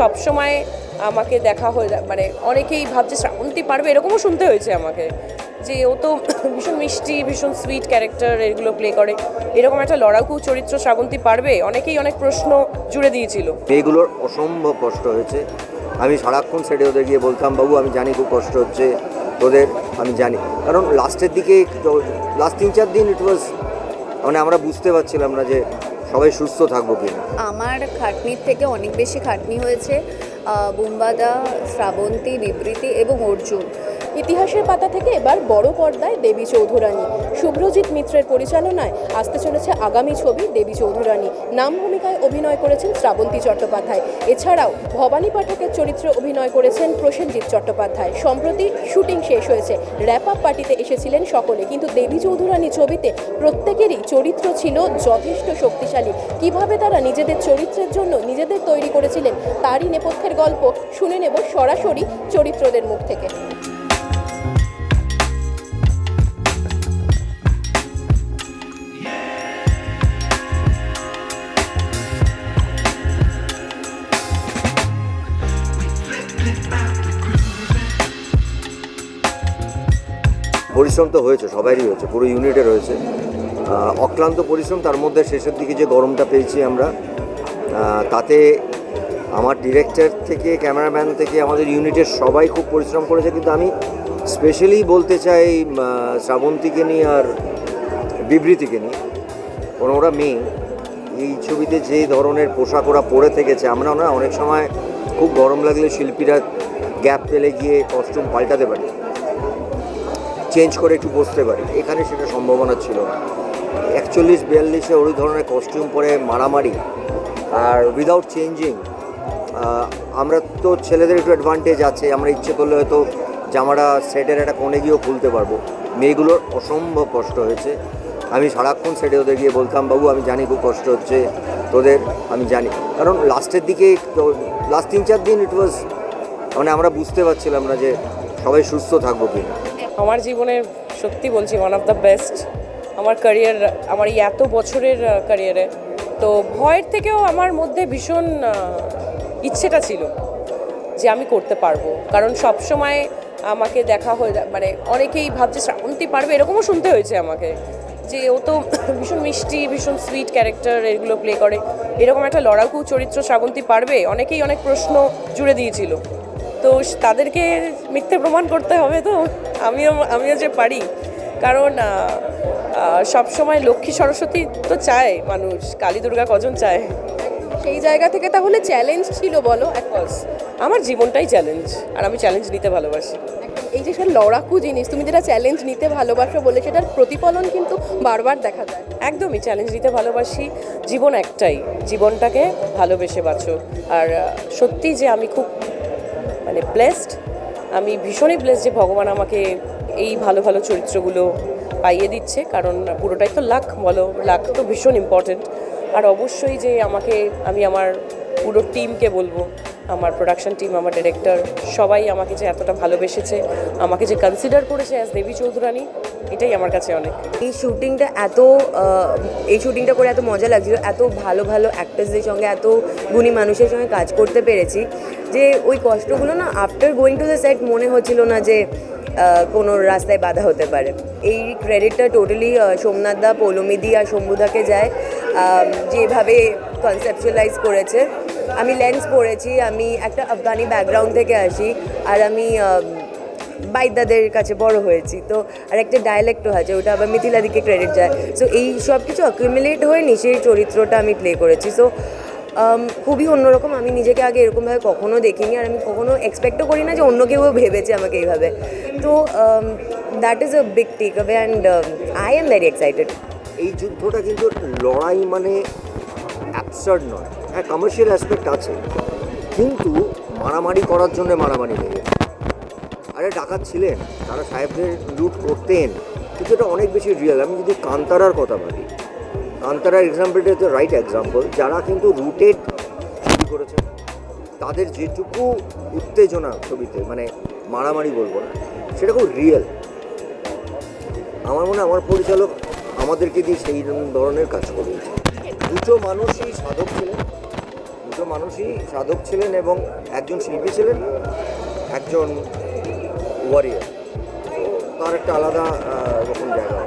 সব সময় আমাকে দেখা হয়ে মানে অনেকেই ভাবছে, শ্রাবন্তী পারবে, এরকমও শুনতে হয়েছে আমাকে যে ও তো ভীষণ মিষ্টি, ভীষণ সুইট ক্যারেক্টার এগুলো প্লে করে। এরকম একটা লড়াকু চরিত্র শ্রাবন্তী পারবে? অনেকেই অনেক প্রশ্ন জুড়ে দিয়েছিল। মেয়েগুলোর অসম্ভব কষ্ট হয়েছে। আমি সারাক্ষণ সেটে ওদের গিয়ে বলতাম, বাবু, আমি জানি খুব কষ্ট হচ্ছে ওদের আমি জানি। কারণ লাস্টের দিকে লাস্ট তিন চার দিন ইট ওয়াজ মানে আমরা বুঝতে পারছিলাম না যে সবাই সুস্থ থাকব কিনা? আমার খাটনির থেকে অনেক বেশি খাটনি হয়েছে বুম্বাদা, শ্রাবন্তী, বিবৃতি এবং অর্জুন। ইতিহাসের পাতা থেকে এবার বড় পর্দায় দেবী চৌধুরানী। শুভ্রজিৎ মিত্রের পরিচালনায় আসতে চলেছে আগামী ছবি দেবী চৌধুরানী। নাম ভূমিকায় অভিনয় করেছেন শ্রাবন্তী চট্টোপাধ্যায়। এছাড়াও ভবানী পাঠকের চরিত্রে অভিনয় করেছেন প্রসেনজিৎ চট্টোপাধ্যায়। সম্প্রতি শুটিং শেষ হয়েছে র্যাপ আপ পার্টিতে এসেছিলেন সকলে। কিন্তু দেবী চৌধুরানী ছবিতে প্রত্যেকেরই চরিত্র ছিল যথেষ্ট শক্তিশালী। কীভাবে তারা নিজেদের চরিত্রের জন্য নিজেদের তৈরি করেছিলেন, তারই নেপথ্যের গল্প শুনে নেব সরাসরি চরিত্রদের মুখ থেকে। পরিশ্রম তো হয়েছে, সবারই হয়েছে, পুরো ইউনিটে রয়েছে। অক্লান্ত পরিশ্রম, তার মধ্যে শেষের দিকে যে গরমটা পেয়েছি আমরা তাতে আমার ডিরেক্টর থেকে ক্যামেরাম্যান থেকে, আমাদের ইউনিটের সবাই খুব পরিশ্রম করেছে, কিন্তু আমি স্পেশালি বলতে চাই শ্রাবন্তীকে নিয়ে আর বিবৃতিকে নিয়ে। কারণ ওরা মেয়ে এই ছবিতে যে ধরনের পোশাক ওরা পরে থেকেছে, আমরা না অনেক সময় খুব গরম লাগলে শিল্পীরা গ্যাপ পেলে গিয়ে কস্টিউম পাল্টাতে পারি। চেঞ্জ করে একটু বসতে পারি। এখানে সেটা সম্ভাবনা ছিল একচল্লিশ, বিয়াল্লিশে ওই ধরনের কস্টিউম পরে মারামারি আর উইদাউট চেঞ্জিং আমরা তো ছেলেদের একটু অ্যাডভান্টেজ আছে। আমরা ইচ্ছে করলে হয়তো জামাটা, সেটের একটা কোণে গিয়েও খুলতে পারব। মেয়েগুলোর অসম্ভব কষ্ট হয়েছে। আমি সারাক্ষণ সেটে ওদের গিয়ে বলতাম, বাবু, আমি জানি খুব কষ্ট হচ্ছে তোদের, আমি জানি। কারণ লাস্টের দিকে লাস্ট তিন চার দিন ইট ওয়াজ মানে আমরা বুঝতে পারছিলাম না যে সবাই সুস্থ থাকব কিনা। আমার জীবনের সত্যি বলছি ওয়ান অফ দ্য বেস্ট আমার ক্যারিয়ার আমার এই এত বছরের ক্যারিয়ারে তো ভয়ের থেকেও আমার মধ্যে ভীষণ ইচ্ছেটা ছিল যে আমি করতে পারব। কারণ সব সময় আমাকে দেখা হয়ে মানে অনেকেই ভাবছে, শ্রাবন্তী পারবে? এরকমও শুনতে হয়েছে আমাকে। যে ও তো ভীষণ মিষ্টি, ভীষণ সুইট ক্যারেক্টার এগুলো প্লে করে। এরকম একটা লড়াকু চরিত্র শ্রাবন্তী পারবে? অনেকেই অনেক প্রশ্ন জুড়ে দিয়েছিল। তো তাদেরকে মিথ্যে প্রমাণ করতে হবে তো? আমিও আমিও যে পারি। কারণ সব সময় লক্ষ্মী সরস্বতী তো চায় মানুষ কালী দুর্গা কজন চায়? সেই জায়গা থেকে তাহলে চ্যালেঞ্জ ছিল বলো? আমার জীবনটাই চ্যালেঞ্জ আর আমি চ্যালেঞ্জ নিতে ভালোবাসি। এই যে সেটা লড়াকু জিনিস তুমি যেটা চ্যালেঞ্জ নিতে ভালোবাসো বলে সেটার প্রতিফলন কিন্তু বারবার দেখা যায়। একদমই চ্যালেঞ্জ নিতে ভালোবাসি। জীবন একটাই জীবনটাকে ভালোবেসে বাঁচো। আর সত্যি যে আমি খুব মানে ব্লেসড আমি ভীষণই ব্লেসড যে ভগবান আমাকে এই ভালো ভালো চরিত্রগুলো পাইয়ে দিচ্ছে, কারণ পুরোটাই তো লাখ বলো। লাখ তো ভীষণ ইম্পর্ট্যান্ট আর অবশ্যই যে আমাকে, আমি আমার পুরো টিমকে বলব, আমার প্রোডাকশন টিম আমার ডিরেক্টর সবাই আমাকে যে এতটা ভালোবেসেছে, আমাকে যে কনসিডার করেছে অ্যাজ দেবী চৌধুরানী এটাই আমার কাছে অনেক। এই শুটিংটা এত এই শুটিংটা করে এত মজা লাগছিল, এত ভালো ভালো অ্যাক্টার্সদের সঙ্গে, এত গুণী মানুষের সঙ্গে কাজ করতে পেরেছি। যে ওই কষ্টগুলো না after going to the set মনে হচ্ছিল না যে কোনো রাস্তায় বাধা হতে পারে। এই ক্রেডিটটা টোটালি সোমনাথ দা পৌলমিদি আর শম্ভুদাকে যায় যেভাবে কনসেপচুয়ালাইজ করেছে। আমি লেন্স পড়েছি আমি একটা আফগানি ব্যাকগ্রাউন্ড থেকে আসি আর আমি আম, বাইদাদের কাছে বড় হয়েছি। তো আর একটা ডায়ালেক্টও আছে ওটা আবার মিথিলাদিকে ক্রেডিট যায়। সো এই সব কিছু অ্যাকুমুলেট হয়ে নিচের চরিত্রটা আমি প্লে করেছি। সো খুবই অন্যরকম। আমি নিজেকে আগে এরকমভাবে কখনো দেখিনি আর আমি কখনো এক্সপেক্টও করি না যে অন্য কেউ ভেবেছে আমাকে এইভাবে। তো that is a big take away and I am very excited এই যুদ্ধটা কিন্তু লড়াই মানে অ্যাবসার্ড নয়। হ্যাঁ কমার্শিয়াল অ্যাসপেক্ট আছে। কিন্তু মারামারি করার জন্য মারামারি নেই আরে, ডাকাত ছিলেন, তারা সাহেবদের লুট করতেন, কিন্তু এটা অনেক বেশি রিয়েল আমি যদি কান্তারার কথা ভাবি কান্তারার এক্সাম্পলটা হচ্ছে রাইট এক্সাম্পল যারা কিন্তু রুটেড ছবি করেছেন তাদের যেটুকু উত্তেজনা ছবিতে মানে মারামারি বলব না সেটা খুব রিয়েল আমার মনে আমার পরিচালক আমাদেরকে দিয়ে সেই ধরনের কাজ করিয়েছে। দুটো মানুষই সাধক ছিলেন, দুটো মানুষই সাধক ছিলেন এবং একজন শিল্পী ছিলেন, একজন ওয়ারিয়ার তার একটা আলাদা রকম জায়গা।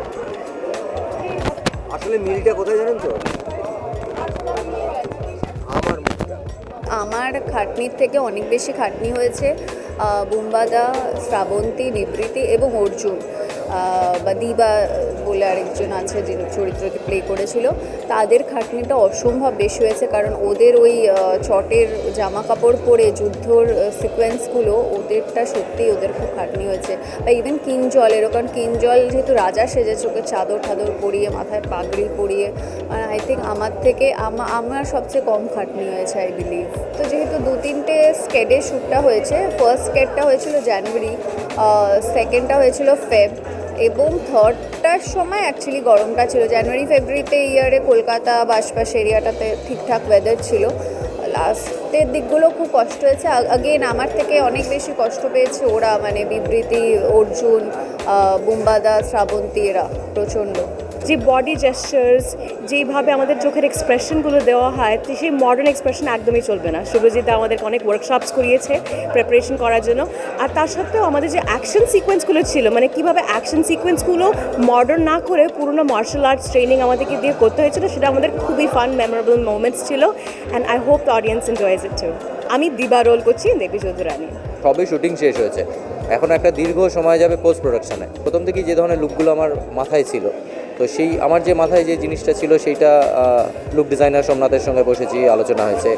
আসলে মিলটা কোথায় জানেন তো? আমার খাটনির থেকে অনেক বেশি খাটনি হয়েছে বুম্বাদা, শ্রাবন্তী বিবৃতি এবং অর্জুন বা দিবা বলে আরেকজন আছে যিনি চরিত্রকে প্লে করেছিল। তাদের খাটনিটা অসম্ভব বেশি হয়েছে কারণ ওদের ওই চটের জামা কাপড় পরে যুদ্ধর সিকোয়েন্সগুলো ওদেরটা সত্যিই ওদের খুব খাটনি হয়েছে। বা ইভেন কিঞ্জল এরকম কিঞ্জল যেহেতু রাজা সেজেছে ওকে চাদর টাদর পরিয়ে, মাথায় পাগড়ি পরিয়ে আই থিঙ্ক আমার থেকে আমা- আমার সবচেয়ে কম খাটনি হয়েছে আই বিলিভ তো যেহেতু দু তিনটে স্কেডে শ্যুটটা হয়েছে ফার্স্ট স্কেডটা হয়েছিল জানুয়ারি সেকেন্ডটা হয়েছিল ফেব এবং থার্ডটার সময় অ্যাকচুয়ালি গরমটা ছিল। জানুয়ারি ফেব্রুয়ারিতে ইয়ারে কলকাতা বা আশপাশ এরিয়াটাতে ঠিকঠাক ওয়েদার ছিল। লাস্টের দিকগুলো খুব কষ্ট হয়েছে। আগেন আমার থেকে অনেক বেশি কষ্ট পেয়েছে ওরা মানে বিবৃতি, অর্জুন বুম্বাদা, শ্রাবন্তী এরা প্রচণ্ড। যে বডি জেস্টার্স যেইভাবে আমাদের চোখের এক্সপ্রেশনগুলো দেওয়া হয় সেই মডার্ন এক্সপ্রেশন একদমই চলবে না। শুভজিৎ আমাদেরকে অনেক ওয়ার্কশপস করিয়েছে প্রিপারেশন করার জন্য। আর তার সত্ত্বেও আমাদের যে অ্যাকশন সিকোয়েন্সগুলো ছিল মানে কীভাবে অ্যাকশন সিকোয়েন্সগুলো মডার্ন না করে পুরনো মার্শাল আর্টস ট্রেনিং আমাদেরকে দিয়ে করতে হয়েছিল, সেটা আমাদের খুবই ফান মেমোরেবল মোমেন্টস ছিল। And I hope the audience enjoys it আমি দিবা রোল করছি, দেবী চৌধুরানী। সবই শুটিং শেষ হয়েছে। এখন একটা দীর্ঘ সময় যাবে পোস্ট প্রোডাকশনে প্রথম থেকেই যে ধরনের লুকগুলো আমার মাথায় ছিল, তো সেই আমার যে মাথায় যে জিনিসটা ছিল সেইটা লুক ডিজাইনার সোমনাথের সঙ্গে বসেছি, আলোচনা হয়েছে।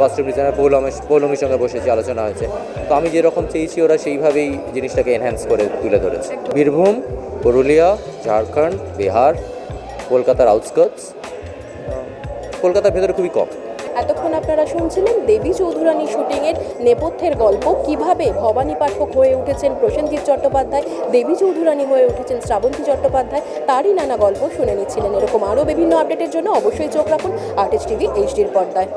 কস্টিউম ডিজাইনার পৌলমের পৌলমীর সঙ্গে বসেছি, আলোচনা হয়েছে। তো আমি যেরকম চেয়েছি ওরা সেইভাবেই জিনিসটাকে এনহ্যান্স করে তুলে ধরেছে। বীরভূম, পুরুলিয়া, ঝাড়খণ্ড, বিহার, কলকাতার আউটস্কার্টস কলকাতার ভেতরে খুবই কম। এতক্ষণ আপনারা শুনছিলেন দেবী চৌধুরানী শুটিংয়ের নেপথ্যের গল্প, কীভাবে ভবানী পাঠক হয়ে উঠেছেন প্রসেনজিৎ চট্টোপাধ্যায়, দেবী চৌধুরানী হয়ে উঠেছেন শ্রাবন্তী চট্টোপাধ্যায়, তারই নানা গল্প শুনে নিচ্ছিলেন। এরকম আরও বিভিন্ন আপডেটের জন্য অবশ্যই চোখ রাখুন আর্টিস্ট টিভি, এইচডির পর্দায়।